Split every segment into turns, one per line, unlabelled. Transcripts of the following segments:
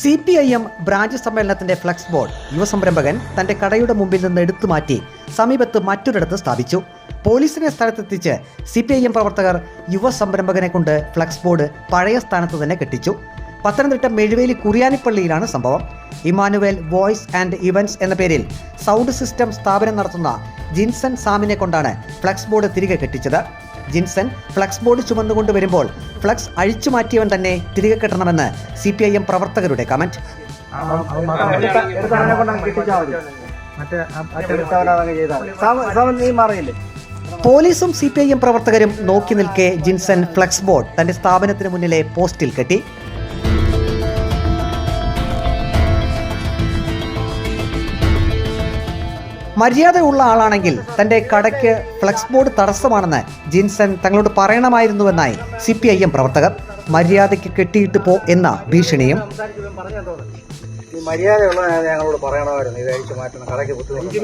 C P I M branch സമ്മേളനത്തിന്റെ flex board യുവസംരംഭകൻ തന്റെ കടയുടെ മുമ്പിൽ നിന്ന് എടുത്തു മാറ്റി സമീപത്ത് മറ്റൊരിടത്ത് സ്ഥാപിച്ചു. പോലീസിനെ സ്ഥലത്തെത്തിച്ച് സി പി ഐ എം പ്രവർത്തകർ യുവസംരംഭകനെ കൊണ്ട് ഫ്ലക്സ് ബോർഡ് പഴയ സ്ഥാനത്ത് തന്നെ കെട്ടിച്ചു. പത്തനംതിട്ട മെഴുവേലി കുറിയാനിപ്പള്ളിയിലാണ് സംഭവം. ഇമാനുവേൽ വോയ്സ് ആൻഡ് ഇവന്റ്സ് എന്ന പേരിൽ സൗണ്ട് സിസ്റ്റം സ്ഥാപനം നടത്തുന്ന ജിൻസൺ സാമിനെ കൊണ്ടാണ് ഫ്ലക്സ് ബോർഡ് തിരികെ കെട്ടിച്ചത്. ജിൻസൺ ഫ്ലക്സ് ബോർഡ് ചുമന്നുകൊണ്ട് വരുമ്പോൾ ഫ്ലക്സ് അഴിച്ചു മാറ്റിയവൻ തന്നെ തിരികെ കെട്ടണമെന്ന് സി പി ഐ എം പ്രവർത്തകരുടെ കമന്റ് പോലീസും സി പി ഐ എം പ്രവർത്തകരും നോക്കി നിൽക്കെ ജിൻസൺ ഫ്ലക്സ് ബോർഡ് തന്റെ സ്ഥാപനത്തിന് മുന്നിലെ പോസ്റ്റിൽ കെട്ടി. മര്യാദയുള്ള ആളാണെങ്കിൽ തന്റെ കടയ്ക്ക് ഫ്ലെക്സ് ബോർഡ് തടസ്സമാണെന്ന് ജിൻസൺ തങ്ങളോട് പറയണമായിരുന്നുവെന്നായി സി പി ഐ എം പ്രവർത്തകർ മര്യാദയ്ക്ക് കെട്ടിയിട്ട് പോ എന്ന ഭീഷണിയും
ഞങ്ങളോട് പറയണമായിരുന്നു? ഇത് അഴിച്ചു മാറ്റണം. കടയ്ക്ക് ബുദ്ധിമുട്ട്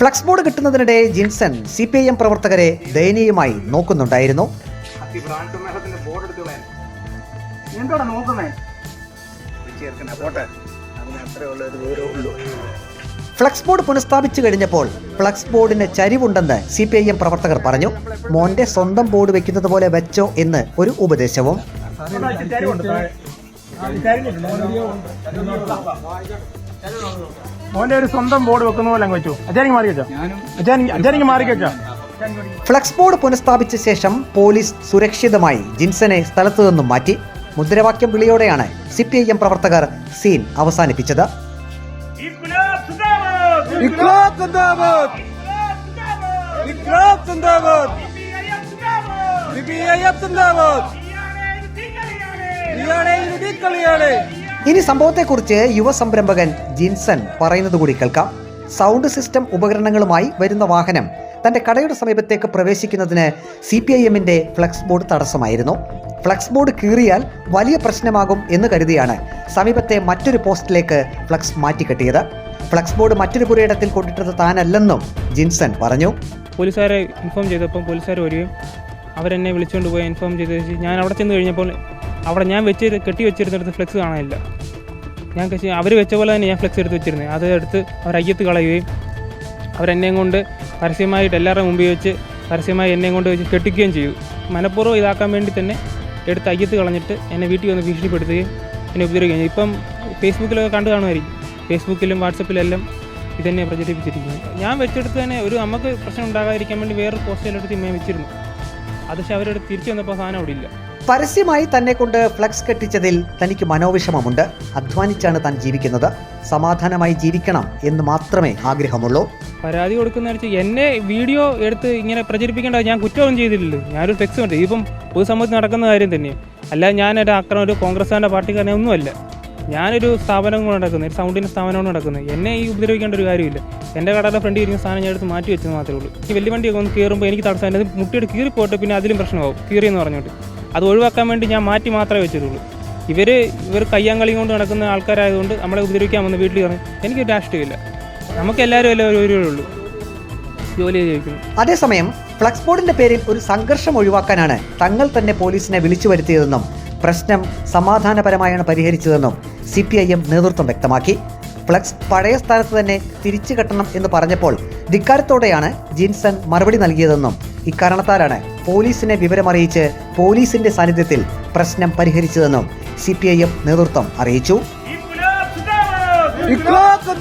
flex board കിട്ടുന്നതിനിടെ Jinson C P I M പ്രവർത്തകരെ ദയനീയമായി നോക്കുന്നുണ്ടായിരുന്നു.
ദൂരമേ നോക്കുന്നേ?
ഫ്ലക്സ് ബോർഡ് പുനഃസ്ഥാപിച്ചു കഴിഞ്ഞപ്പോൾ ഫ്ലക്സ് ബോർഡിന് ചരിവുണ്ടെന്ന് സി പി ഐ എം പ്രവർത്തകർ പറഞ്ഞു. മോന്റെ സ്വന്തം ബോർഡ് വെക്കുന്നത് പോലെ വെച്ചോ എന്ന് ഒരു ഉപദേശവും.
മോന്റെ ഒരു സ്വന്തം ബോർഡ് വെക്കുന്ന പോലെ അങ്ങ് വെച്ചു. അജാനിക്ക് മാറി വെച്ചോ. അജാനിക്ക് മാറി
ഫ്ലക്സ് ബോർഡ് പുനഃസ്ഥാപിച്ച ശേഷം പോലീസ് സുരക്ഷിതമായി ജിൻസനെ സ്ഥലത്തു നിന്നും മാറ്റി. മുദ്രാവാക്യം വിളിയോടെയാണ് സി പി ഐ എം പ്രവർത്തകർ സീൻ അവസാനിപ്പിച്ചത് ഇനി സംഭവത്തെക്കുറിച്ച് യുവ സംരംഭകൻ ജിൻസൺ പറയുന്നത് കൂടി കേൾക്കാം. സൗണ്ട് സിസ്റ്റം ഉപകരണങ്ങളുമായി വരുന്ന വാഹനം തന്റെ കടയുടെ സമീപത്തേക്ക് പ്രവേശിക്കുന്നതിന് സി പി ഐ എമ്മിന്റെ ഫ്ലക്സ് ബോർഡ് തടസ്സമായിരുന്നു. ഫ്ലക്സ് ബോർഡ് കീറിയാൽ വലിയ പ്രശ്നമാകും എന്ന് കരുതിയാണ് സമീപത്തെ മറ്റൊരു പോസ്റ്റിലേക്ക് ഫ്ലക്സ് മാറ്റിക്കെട്ടിയത്. ഫ്ലക്സ് ബോർഡ് മറ്റൊരു പുരയിടത്തിൽ കൊണ്ടിട്ടത് താനല്ലെന്നും ജിൻസൺ പറഞ്ഞു.
പോലീസുകാരെ ഇൻഫോം ചെയ്തപ്പോൾ പോലീസുകാർ വരികയും അവരെന്നെ വിളിച്ചുകൊണ്ട് പോയി ഇൻഫോം ചെയ്ത് ഞാൻ അവിടെ ചെന്ന് കഴിഞ്ഞപ്പോൾ അവിടെ ഞാൻ വെച്ച് കെട്ടി വെച്ചിരുന്നിടത്ത് ഫ്ലക്സ് കാണാനില്ല. ഞാൻ അവർ വെച്ച പോലെ തന്നെ ഞാൻ ഫ്ലക്സ് എടുത്ത് വെച്ചിരുന്നത് അത് എടുത്ത് അവർ അയ്യത്ത് കളയുകയും അവരെന്നെയും കൊണ്ട് പരസ്യമായിട്ട് എല്ലാവരുടെ മുമ്പിൽ വെച്ച് പരസ്യമായി എന്നെയും കൊണ്ട് വെച്ച് കെട്ടിക്കുകയും ചെയ്തു. മനഃപൂർവം ഇതാക്കാൻ വേണ്ടി തന്നെ എടുത്ത് അയ്യത്ത് കളഞ്ഞിട്ട് എന്നെ വീട്ടിൽ വന്ന് ഭീഷണിപ്പെടുത്തുകയും എന്നെ ഉപദ്രവിക്കുകയും ഇപ്പം ഫേസ്ബുക്കിലൊക്കെ കണ്ടു കാണുമായിരിക്കും. ഫേസ്ബുക്കിലും വാട്സപ്പിലെല്ലാം ഇതന്നെ പ്രചരിപ്പിച്ചിരിക്കുന്നത്. ഞാൻ വെച്ചെടുത്ത് തന്നെ ഒരു നമുക്ക് പ്രശ്നം ഉണ്ടാകാതിരിക്കാൻ വേണ്ടി വേറൊരു പോസ്റ്റലെടുത്ത് ഇമ്മയെ വെച്ചിരുന്നു. അത് പക്ഷേ അവരെടുത്ത് തിരിച്ചു വന്നപ്പോൾ സാധനം അവിടെ ഇല്ല.
പരസ്യമായി തന്നെ കൊണ്ട് ഫ്ലക്സ് കെട്ടിച്ചതിൽ തനിക്ക് മനോവിഷമമുണ്ട്. അധ്വാനിച്ചാണ് താൻ ജീവിക്കുന്നത്. സമാധാനമായി ജീവിക്കണം എന്ന് മാത്രമേ ആഗ്രഹമുള്ളൂ.
പരാതി കൊടുക്കുന്ന എന്നെ വീഡിയോ എടുത്ത് ഇങ്ങനെ പ്രചരിപ്പിക്കേണ്ട ഞാൻ കുറ്റമൊന്നും ചെയ്തില്ലല്ലോ ഞാനൊരു ഫ്ലെക്സ് കണ്ടു ഇപ്പം പൊതുസമൂഹത്തിൽ നടക്കുന്ന കാര്യം തന്നെ. ഞാൻ ഞാനൊരു ആക്രമം ഒരു കോൺഗ്രസ്സുകാരന്റെ പാർട്ടിക്കാരനെ ഒന്നുമല്ല. ഞാനൊരു സ്ഥാപനം കൊണ്ട് നടക്കുന്നത് ഒരു സൗണ്ടിന്റെ സ്ഥാപനം കൊണ്ട് നടക്കുന്നത് എന്നെ ഈ ഉപദ്രവിക്കേണ്ട ഒരു കാര്യമില്ല. എന്റെ കടയുടെ ഫ്രണ്ട് ഇരിക്കുന്ന സാധനം ഞാൻ എടുത്ത് മാറ്റി വെച്ചത് മാത്രമേ ഉള്ളൂ. ഈ വലിയ വണ്ടിയൊക്കെ ഒന്ന് കയറുമ്പോൾ എനിക്ക് തടസ്സം എന്റെ മുട്ടിയുടെ കീറി പിന്നെ അതിലും പ്രശ്നമാവും. കീറിയെന്ന് പറഞ്ഞോട്ട് അത് ഒഴിവാക്കാൻ വേണ്ടി ഞാൻ മാറ്റി മാത്രമേ വെച്ചിട്ടുള്ളൂ. ഇവർ ഇവർ കയ്യാങ്കളി കൊണ്ട് നടക്കുന്ന ആൾക്കാരായതുകൊണ്ട് നമ്മളെ ഉപദ്രവിക്കാൻ വന്ന് വീട്ടിൽ പറഞ്ഞു എനിക്ക് രാഷ്ട്രീയമില്ല. നമുക്ക് എല്ലാവരും എല്ലാം ഒരു ഒരു ഉള്ളൂ. ജോലി ചെയ്യിക്കുന്നു
അതേസമയം ഫ്ലക്സ് ബോർഡിന്റെ പേരിൽ ഒരു സംഘർഷം ഒഴിവാക്കാനാണ് തങ്ങൾ തന്നെ പോലീസിനെ വിളിച്ചു വരുത്തിയതെന്നും പ്രശ്നം സമാധാനപരമായാണ് പരിഹരിച്ചതെന്നും സി പി ഐ എം നേതൃത്വം വ്യക്തമാക്കി. ഫ്ലക്സ് പഴയ സ്ഥാനത്ത് തന്നെ തിരിച്ചു കെട്ടണം എന്ന് പറഞ്ഞപ്പോൾ ധിക്കാരത്തോടെയാണ് ജിൻസൺ മറുപടി നൽകിയതെന്നും ഇക്കാരണത്താലാണ് പോലീസിനെ വിവരമറിയിച്ച് പോലീസിന്റെ സാന്നിധ്യത്തിൽ പ്രശ്നം പരിഹരിച്ചതെന്നും സി പി ഐ എം നേതൃത്വം അറിയിച്ചു
ഇക്ലാബ്